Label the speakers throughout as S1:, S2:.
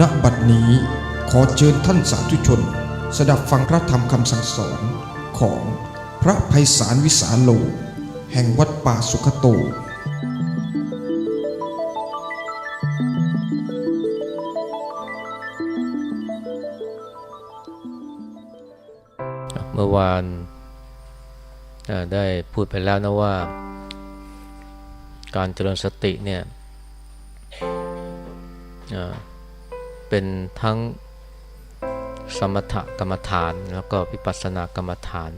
S1: ณบัดนี้ขอเชิญท่านสาธุชน สดับฟังพระธรรมคำสั่งสอนของพระภัยสารวิสาโล แห่งวัดป่าสุขโต
S2: เมื่อวานได้พูดไปแล้วนะว่า การเจริญสติเนี่ย เป็นทั้งสมถกรรมฐานแล้วก็วิปัสสนากรรมฐาน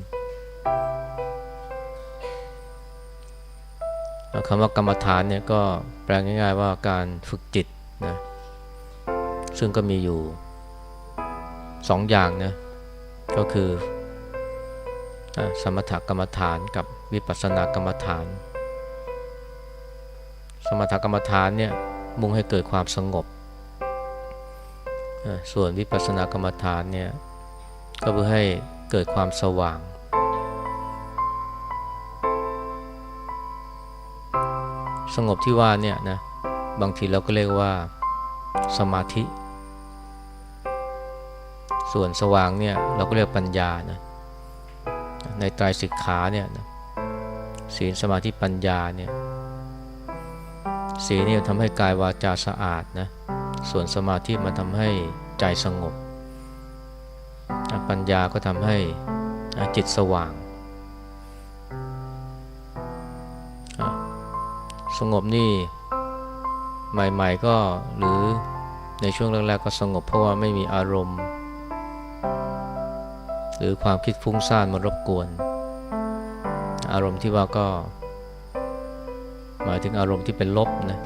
S2: แล้วคำว่ากรรมฐานเนี่ยก็แปลง่าย ๆ ว่าการฝึกจิตนะซึ่งก็มีอยู่สองอย่างนะก็คือสมถกรรมฐานกับวิปัสสนากรรมฐาน สมถกรรมฐานเนี่ยมุ่งให้เกิดความสงบ ส่วนวิปัสสนากรรมฐานเนี่ยก็เพื่อให้เกิดความสว่าง สงบที่ว่าเนี่ยนะบางทีเราก็เรียกว่าสมาธิ ส่วนสว่างเนี่ยเราก็เรียกปัญญานะในไตรสิกขาเนี่ยนะศีลสมาธิปัญญาเนี่ยศีลเนี่ยทำให้กายวาจาสะอาดนะ ส่วนสมาธิมันทำให้ใจสงบ ปัญญาก็ทำให้จิตสว่าง สงบนี่ใหม่ๆก็หรือในช่วงแรกๆก็สงบเพราะว่าไม่มีอารมณ์ หรือความคิดฟุ้งซ่านมารบกวน อารมณ์ที่ว่าก็ หมายถึงอารมณ์ที่เป็นลบนะ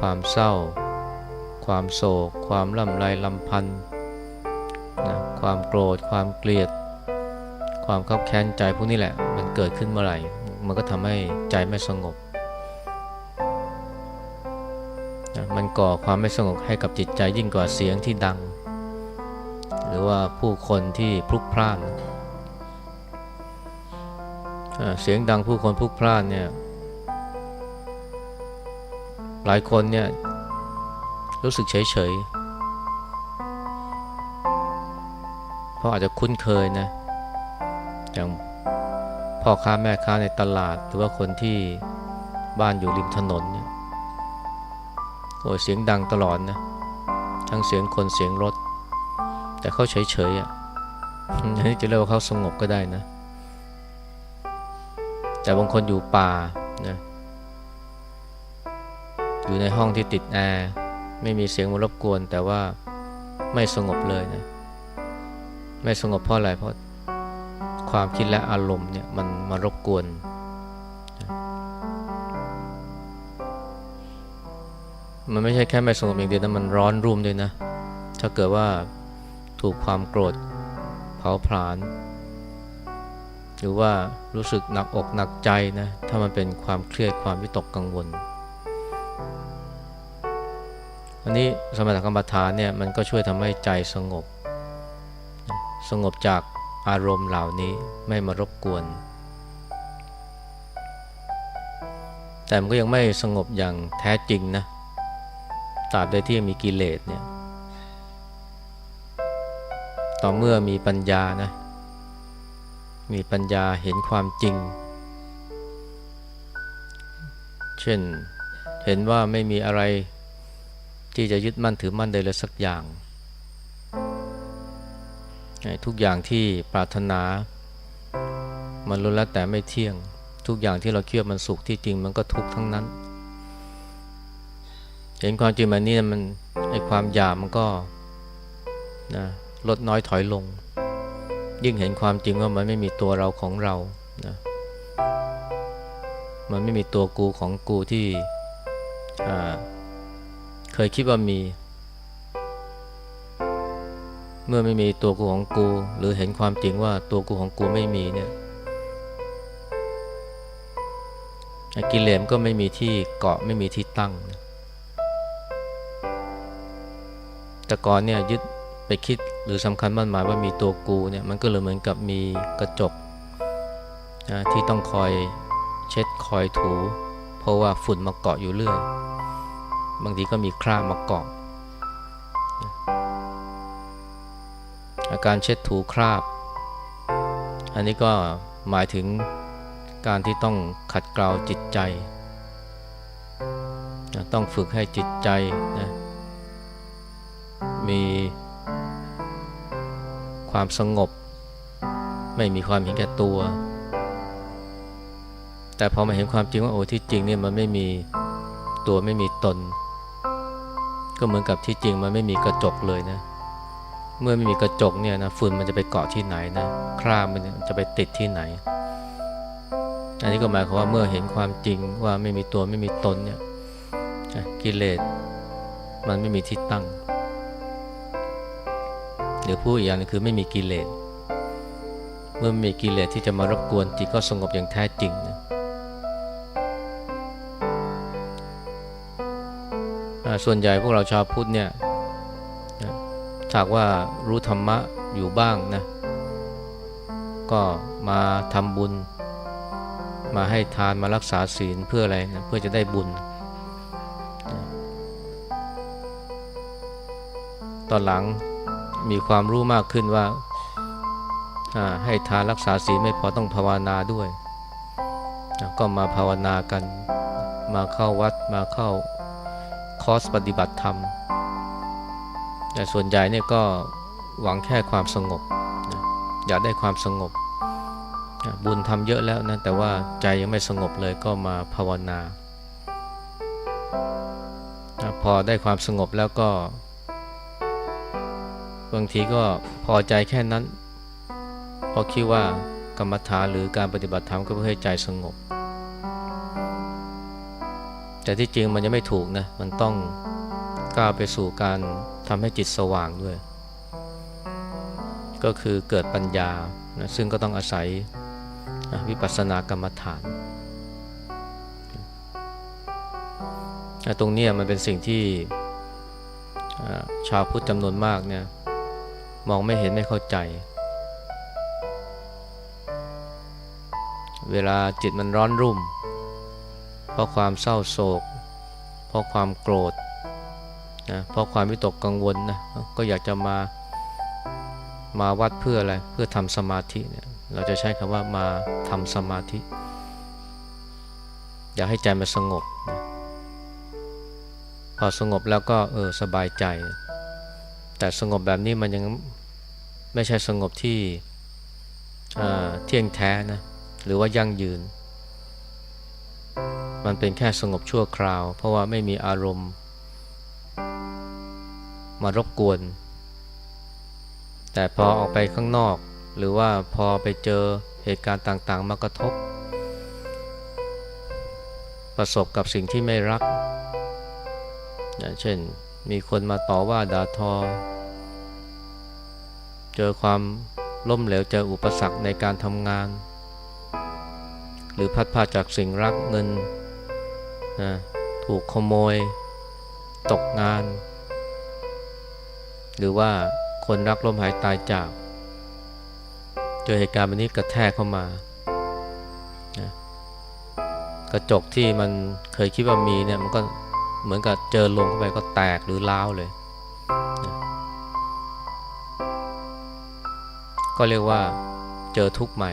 S2: ความเศร้า ความโศก ความล่ำไรลำพันธ์นะความโกรธ ความเกลียด ความขับแค้นใจพวกนี้แหละ มันเกิดขึ้นเมื่อไหร่ มันก็ทำให้ใจไม่สงบนะมันก่อความไม่สงบให้กับจิตใจยิ่งกว่าเสียงที่ดัง หรือว่าผู้คนที่พลุกพล่าน เสียงดังผู้คนพลุกพล่านเนี่ย หลายคนเนี่ยรู้สึกเฉยเฉยๆเพราะอาจจะคุ้นเคยนะ อย่างพ่อค้าแม่ค้าในตลาด หรือว่าคนที่บ้านอยู่ริมถนนเนี่ยโอ้ยเสียงดังตลอดนะ ทั้งเสียงคนเสียงรถ แต่เขาเฉยๆอะอันนี้จะเรียกว่าเขาสงบก็ได้นะ แต่บางคนอยู่ป่านะ อยู่ในห้องที่ติดแอร์ไม่มีเสียงมารบกวน แต่ว่าไม่สงบเลยนะไม่สงบเพราะอะไรเพราะความคิดและอารมณ์เนี่ยมันมารบกวน มันไม่ใช่แค่ไม่สงบอย่างเดียวนะมันร้อนรุ่มด้วยนะ ถ้าเกิดว่าถูกความโกรธเผาผลาญหรือว่ารู้สึกหนักอกหนักใจนะ ถ้ามันเป็นความเครียดความวิตกกังวล อันนี้สมถกรรมฐานเนี่ยมันก็ช่วยทำให้ใจสงบ สงบจากอารมณ์เหล่านี้ไม่มารบกวน แต่มันก็ยังไม่สงบอย่างแท้จริงนะตราบใดที่ยังมีกิเลสเนี่ยต่อเมื่อมีปัญญานะมีปัญญาเห็นความจริง เช่นเห็นว่าไม่มีอะไร ที่จะยึดมั่นถือมั่นใดเลยสักอย่าง ทุกอย่างที่ปรารถนา มันล้วนแล้วแต่ไม่เที่ยง ทุกอย่างที่เราเชื่อมันสุขที่จริงมันก็ทุกข์ทั้งนั้น เห็นความจริงแบบนี้มันไอความอยากมันก็นะลดน้อยถอยลง ยิ่งเห็นความจริงว่ามันไม่มีตัวเราของเรานะมันไม่มีตัวกูของกูที่อ่า เคยคิดว่ามี เมื่อไม่มีตัวกูของกู หรือเห็นความจริงว่าตัวกูของกูไม่มีเนี่ยกิเลสก็ไม่มีที่เกาะไม่มีที่ตั้ง แต่ก่อนเนี่ยยึดไปคิดหรือสำคัญมั่นหมายว่ามีตัวกูเนี่ยมันก็เลยเหมือนกับมีกระจกนะที่ต้องคอยเช็ดคอยถู เพราะว่าฝุ่นมาเกาะอยู่เรื่อย บางทีก็มีคราบมาเกาะอาการเช็ดถูคราบ อันนี้ก็หมายถึงการที่ต้องขัดเกลาจิตใจ ต้องฝึกให้จิตใจนะมีความสงบ ไม่มีความเห็นแก่ตัว แต่พอมาเห็นความจริงว่าโอ้ที่จริงเนี่ยมันไม่มีตัวไม่มีตน ก็เหมือนกับที่จริงมันไม่มีกระจกเลยนะ เมื่อไม่มีกระจกเนี่ยนะฝุ่นมันจะไปเกาะที่ไหนนะคราบมันจะไปติดที่ไหน อันนี้ก็หมายความว่าเมื่อเห็นความจริงว่าไม่มีตัวไม่มีตนเนี่ยกิเลสมันไม่มีที่ตั้งหรือพูดอีกอย่างนึงคือไม่มีกิเลสเมื่อไม่มีกิเลสที่จะมารบกวนจิตก็สงบอย่างแท้จริง ส่วนใหญ่พวกเราชาวพุทธเนี่ยถากว่ารู้ธรรมะอยู่บ้างนะก็มาทำบุญ มาให้ทานมารักษาศีลเพื่ออะไรนะเพื่อจะได้บุญ ตอนหลังมีความรู้มากขึ้นว่าให้ทานรักษาศีลไม่พอต้องภาวนาด้วย ก็มาภาวนากัน มาเข้าวัดมาเข้า อร์สปฏิบัติธรรม แต่ส่วนใหญ่เนี่ยก็หวังแค่ความสงบนะอยากได้ความสงบนะบุญทำเยอะแล้วนะแต่ว่าใจยังไม่สงบเลยก็มาภาวนานะพอได้ความสงบแล้วก็บางทีก็พอใจแค่นั้นเพราะคิดว่ากรรมฐานหรือการปฏิบัติธรรมก็เพื่อให้ใจสงบ แต่ที่จริงมันยังไม่ถูกนะ มันต้องก้าวไปสู่การทำให้จิตสว่างด้วย ก็คือเกิดปัญญานะซึ่งก็ต้องอาศัยนะวิปัสสนากรรมฐานนะตรงนี้มันเป็นสิ่งที่ชาวพุทธจำนวนมากเนี่ยมองไม่เห็นไม่เข้าใจ เวลาจิตมันร้อนรุ่ม ราะความเศร้าโศก เพราะความโกรธนะเพราะความวิตกกังวลนะก็อยากจะมามาวัดเพื่ออะไรเพื่อทำสมาธิเนี่ยเราจะใช้คำว่ามาทำสมาธิ อยากให้ใจมันสงบนะพอสงบแล้วก็เออสบายใจ แต่สงบแบบนี้มันยังไม่ใช่สงบที่เอ่อเที่ยงแท้นะหรือว่ายั่งยืน มันเป็นแค่สงบชั่วคราว เพราะว่าไม่มีอารมณ์ มารบกวน แต่พอออกไปข้างนอก หรือว่าพอไปเจอเหตุการณ์ต่างๆ มากระทบ ประสบกับสิ่งที่ไม่รักอย่างเช่นมีคนมาต่อว่าด่าทอ เจอความล้มเหลวเจออุปสรรคในการทำงาน หรือพัดพาจากสิ่งรักเงิน นะถูกขโมย ตกงาน หรือว่าคนรักล้มหายตายจาก เจอเหตุการณ์แบบนี้กระแทกเข้ามานะกระจกที่มันเคยคิดว่ามีเนี่ยมันก็เหมือนกับเจอลงเข้าไปก็แตกหรือร้าวเลยนะก็เรียกว่าเจอทุกข์ใหม่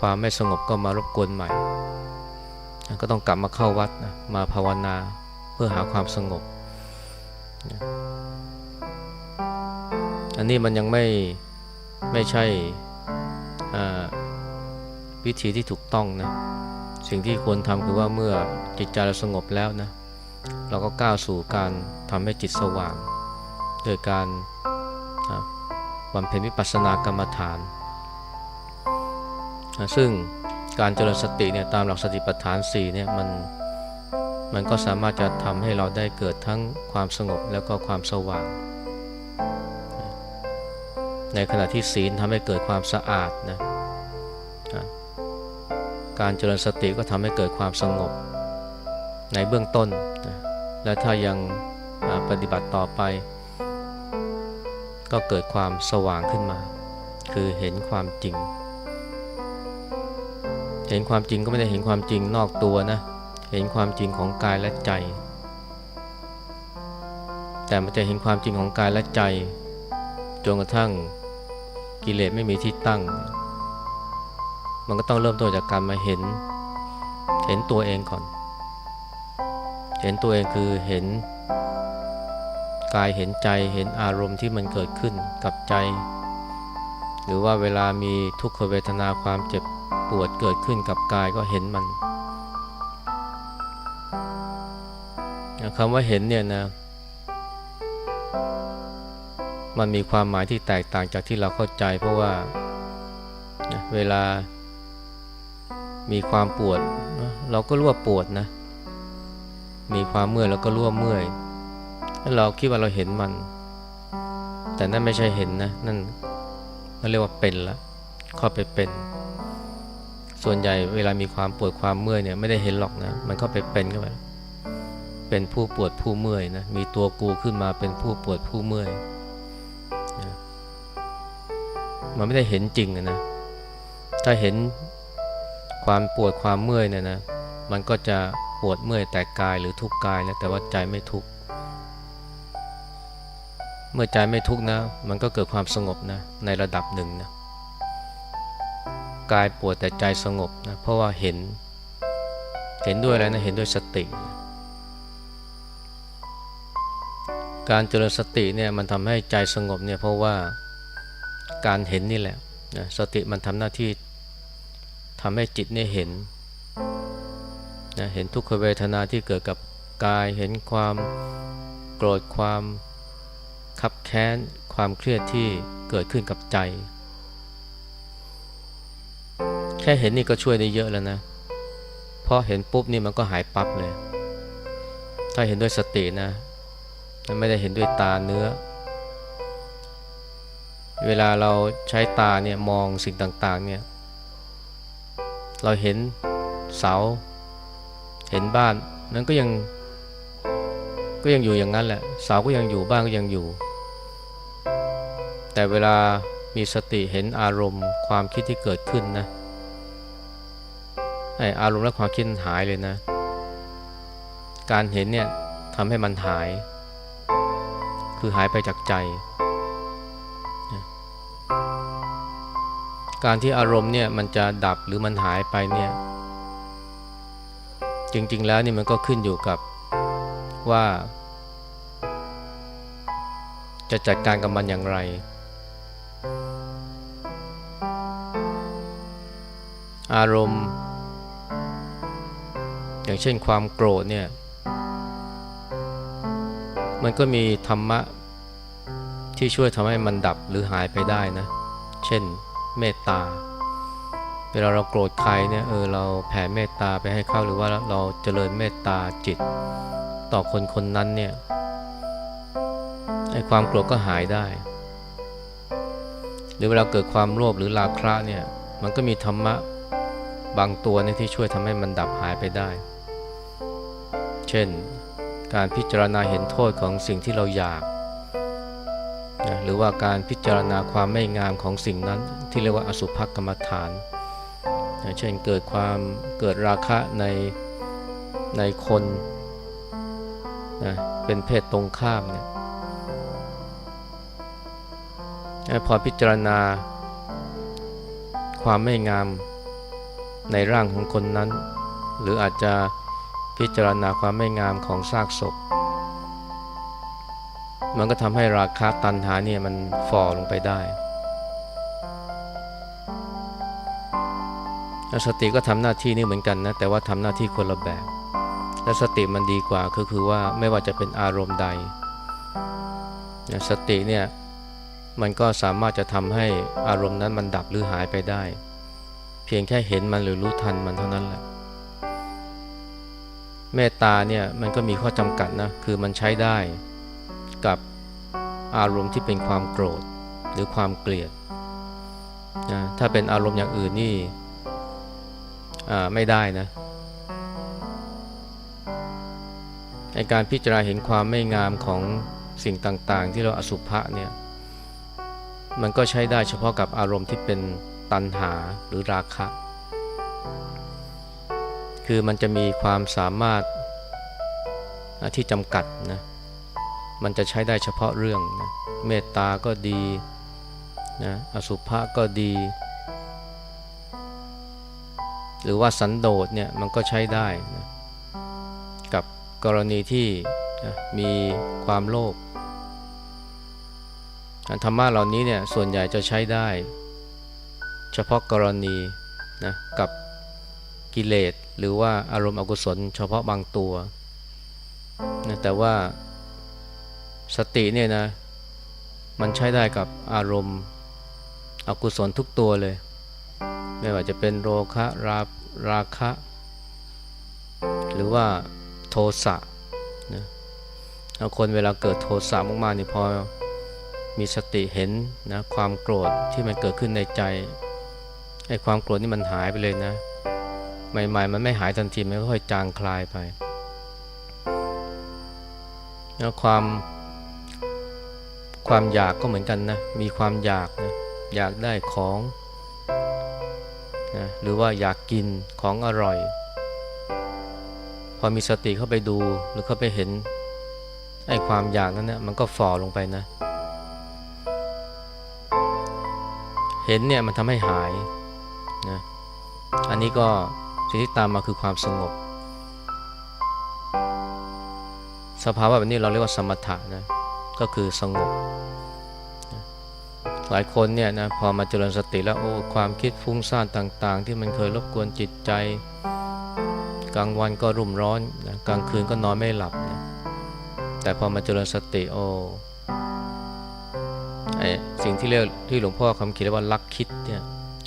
S2: ความไม่สงบก็มารบกวนใหม่ ก็ต้องกลับมาเข้าวัดนะมาภาวนาเพื่อหาความสงบ อันนี้มันยังไม่ไม่ใช่วิธีที่ถูกต้องนะสิ่งที่ควรทำคือว่าเมื่อจิตใจเราสงบแล้วนะเราก็ก้าวสู่การทำให้จิตสว่าง โดยการบำเพ็ญวิปัสสนากรรมฐาน ซึ่ง การเจริญสติเนี่ยตามหลักสติปัฏฐาน4เนี่ยมันมันก็สามารถจะทำให้เราได้เกิดทั้งความสงบแล้วก็ความสว่าง ในขณะที่ศีลทำให้เกิดความสะอาดนะการเจริญสติก็ทำให้เกิดความสงบ ในเบื้องต้นนะและถ้ายังปฏิบัติต่อไป ก็เกิดความสว่างขึ้นมา คือเห็นความจริง เห็นความจริงก็ไม่ได้เห็นความจริงนอกตัวนะ เห็นความจริงของกายและใจ แต่มันจะเห็นความจริงของกายและใจจนกระทั่งกิเลสไม่มีที่ตั้ง มันก็ต้องเริ่มต้นจากการมาเห็น เห็นตัวเองก่อน เห็นตัวเองคือเห็น กายเห็นใจเห็นอารมณ์ที่มันเกิดขึ้นกับใจ หรือว่าเวลามีทุกขเวทนาความเจ็บ ปวดเกิดขึ้นกับกายก็เห็นมันคำว่าเห็นเนี่ยนะ มันมีความหมายที่แตกต่างจากที่เราเข้าใจ เพราะว่าเวลามีความปวด เราก็รู้ว่าปวดนะ มีความเมื่อยเราก็รู้ว่าเมื่อยแล้วเราคิดว่าเราเห็นมัน แต่นั่นไม่ใช่เห็นนะ นั่นนั่นเรียกว่าเป็นละเข้าไปเป็น ส่วนใหญ่เวลามีความปวดความเมื่อยเนี่ยไม่ได้เห็นหรอกนะ มันเข้าไปเป็นเข้าไปเป็นผู้ปวดผู้เมื่อยนะ มีตัวกูขึ้นมาเป็นผู้ปวดผู้เมื่อยนะมันไม่ได้เห็นจริงอะนะ ถ้าเห็นความปวดความเมื่อยเนี่ยนะ มันก็จะปวดเมื่อยแต่กายหรือทุกข์กายนะแต่ว่าใจไม่ทุกข์ เมื่อใจไม่ทุกข์นะ มันก็เกิดความสงบนะในระดับหนึ่งนะ กายปวดแต่ใจสงบนะเพราะว่าเห็น เห็นด้วยอะไรนะเห็นด้วยสติ การเจริญสติเนี่ยมันทำให้ใจสงบเนี่ยเพราะว่าการเห็นนี่แหละนะสติมันทำหน้าที่ทำให้จิตเนี่ยเห็นนะเห็นทุกขเวทนาที่เกิดกับกายเห็นความโกรธความขับแค้นความเครียดที่เกิดขึ้นกับใจ ค่เห็นนี่ก็ช่วยได้เยอะแล้วนะพอเห็นปุ๊บนี่มันก็หายปั๊บเลย ถ้าเห็นด้วยสตินะไม่ได้เห็นด้วยตาเนื้อ เวลาเราใช้ตาเนี่ยมองสิ่งต่างๆเนี่ย เราเห็นเสา เห็นบ้านนั้นก็ยังก็ยังอยู่อย่างนั้นแหละ เสาก็ยังอยู่บ้านก็ยังอยู่ แต่เวลามีสติเห็นอารมณ์ความคิดที่เกิดขึ้นนะ ไออารมณ์และความคิดหายเลยนะ การเห็นเนี่ยทำให้มันหาย คือหายไปจากใจ การที่อารมณ์เนี่ยมันจะดับหรือมันหายไปเนี่ย จริง ๆ แล้วนี่มันก็ขึ้นอยู่กับว่า จะจัดการกับมันอย่างไรอารมณ์ อย่างเช่นความโกรธเนี่ย มันก็มีธรรมะที่ช่วยทำให้มันดับหรือหายไปได้นะ เช่นเมตตา เวลาเราโกรธใครเนี่ยเออเราแผ่เมตตาไปให้เขาหรือว่าเราเจริญเมตตาจิต ต่อคนคนนั้นเนี่ยไอ้ความโกรธก็หายได้ หรือเวลาเกิดความโลภหรือราคะเนี่ยมันก็มีธรรมะบางตัวเนี่ยที่ช่วยทำให้มันดับหายไปได้ เช่น การพิจารณาเห็นโทษของสิ่งที่เราอยากนะหรือว่าการพิจารณาความไม่งามของสิ่งนั้นที่เรียกว่าอสุภกรรมฐานนะเช่นเกิดความเกิดราคะในในคนนะเป็นเพศตรงข้ามเนี่ยพอพิจารณา ความไม่งามในร่างของคนนั้น หรืออาจจะ พิจารณาความไม่งามของซากศพ มันก็ทำให้ราคาตันหาเนี่ยมันฝ่อลงไปได้ สติก็ทำหน้าที่นี้เหมือนกันนะ แต่ว่าทำหน้าที่คนละแบบ และสติมันดีกว่าก็คือว่าไม่ว่าจะเป็นอารมณ์ใด สติเนี่ยมันก็สามารถจะทำให้อารมณ์นั้นมันดับหรือหายไปได้ เพียงแค่เห็นมันหรือรู้ทันมันเท่านั้นแหละ เมตตาเนี่ยมันก็มีข้อจำกัดนะคือมันใช้ได้กับอารมณ์ที่เป็นความโกรธหรือความเกลียดนะถ้าเป็นอารมณ์อย่างอื่นนี่ไม่ได้นะในการพิจารณาเห็นความไม่งามของสิ่งต่างๆ ที่เราอสุภะเนี่ยมันก็ใช้ได้เฉพาะกับอารมณ์ที่เป็นตัณหาหรือราคะ คือมันจะมีความสามารถที่จำกัดนะมันจะใช้ได้เฉพาะเรื่องนะเมตตาก็ดีนะอสุภะก็ดี หรือว่าสันโดษเนี่ยมันก็ใช้ได้นะกับกรณีที่นะมีความโลภธรรมะเหล่านี้เนี่ยส่วนใหญ่จะใช้ได้ เฉพาะกรณีนะกับ กิเลสหรือว่าอารมณ์อกุศลเฉพาะบางตัวนะแต่ว่าสติเนี่ยนะมันใช้ได้กับอารมณ์อกุศลทุกตัวเลย ไม่ว่าจะเป็นโรคะราราคะ หรือว่าโทสะนะเอาคนเวลาเกิดโทสะมากๆนี่พอมีสติเห็นนะความโกรธที่มันเกิดขึ้นในใจไอ้ความโกรธนี่มันหายไปเลยนะ ใหม่ ๆ มันไม่หายทันทีมันค่อยจางคลายไปแล้วความความอยากก็เหมือนกันนะ มีความอยากนะอยากได้ของนะหรือว่าอยากกินของอร่อย พอมีสติเข้าไปดูหรือเข้าไปเห็นไอ้ความอยากนั้นเนี่ยมันก็ฝ่อลงไปนะ เห็นเนี่ยมันทำให้หายนะอันนี้ก็ สิ่งที่ตามมาคือความสงบ สภาวะแบบนี้เราเรียกว่าสมถะนะก็คือสงบ หลายคนเนี่ยนะพอมาเจริญสติแล้วโอ้ความคิดฟุ้งซ่านต่างๆ ที่มันเคยรบกวนจิตใจ กลางวันก็รุ่มร้อนนะกลางคืนก็นอนไม่หลับนะแต่พอมาเจริญสติโอ้ไอสิ่งที่เรียกที่หลวงพ่อคำคิดเรียกว่าลักคิดเนี่ย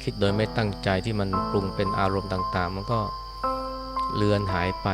S2: คิดโดยไม่ตั้งใจที่มันปรุงเป็นอารมณ์ต่าง ๆ มันก็เลือนหายไป